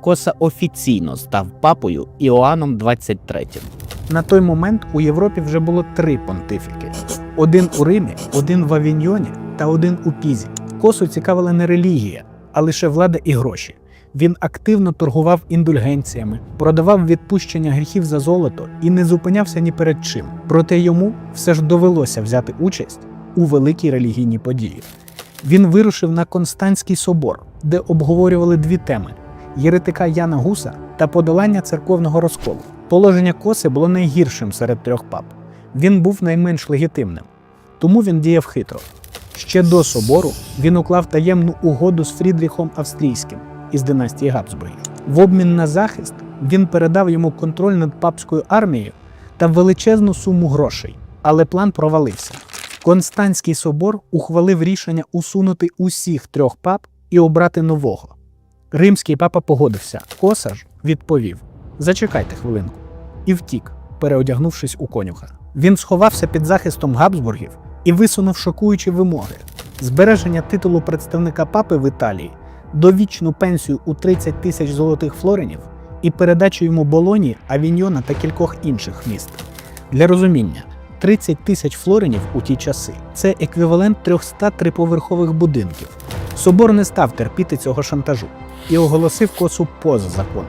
Коса офіційно став папою Іоанном 23. На той момент у Європі вже було три понтифіки: один у Римі, один в Авіньйоні та один у Пізі. Косу цікавила не релігія, а лише влада і гроші. Він активно торгував індульгенціями, продавав відпущення гріхів за золото і не зупинявся ні перед чим. Проте йому все ж довелося взяти участь у великій релігійній події. Він вирушив на Константський собор, де обговорювали дві теми: єретика Яна Гуса та подолання церковного розколу. Положення коси було найгіршим серед трьох пап. Він був найменш легітимним, тому він діяв хитро. Ще до собору він уклав таємну угоду з Фрідріхом Австрійським із династії Габсбургів. В обмін на захист він передав йому контроль над папською армією та величезну суму грошей, але план провалився. Константський собор ухвалив рішення усунути усіх трьох пап і обрати нового. Римський папа погодився. Коса ж відповів: Зачекайте хвилинку. І втік, переодягнувшись у конюха. Він сховався під захистом Габсбургів і висунув шокуючі вимоги: збереження титулу представника папи в Італії, довічну пенсію у 30 тисяч золотих флоринів і передачу йому Болоні, Авіньйона та кількох інших міст. Для розуміння, 30 тисяч флоринів у ті часи це еквівалент 300 триповерхових будинків. Собор не став терпіти цього шантажу і оголосив косу поза законом.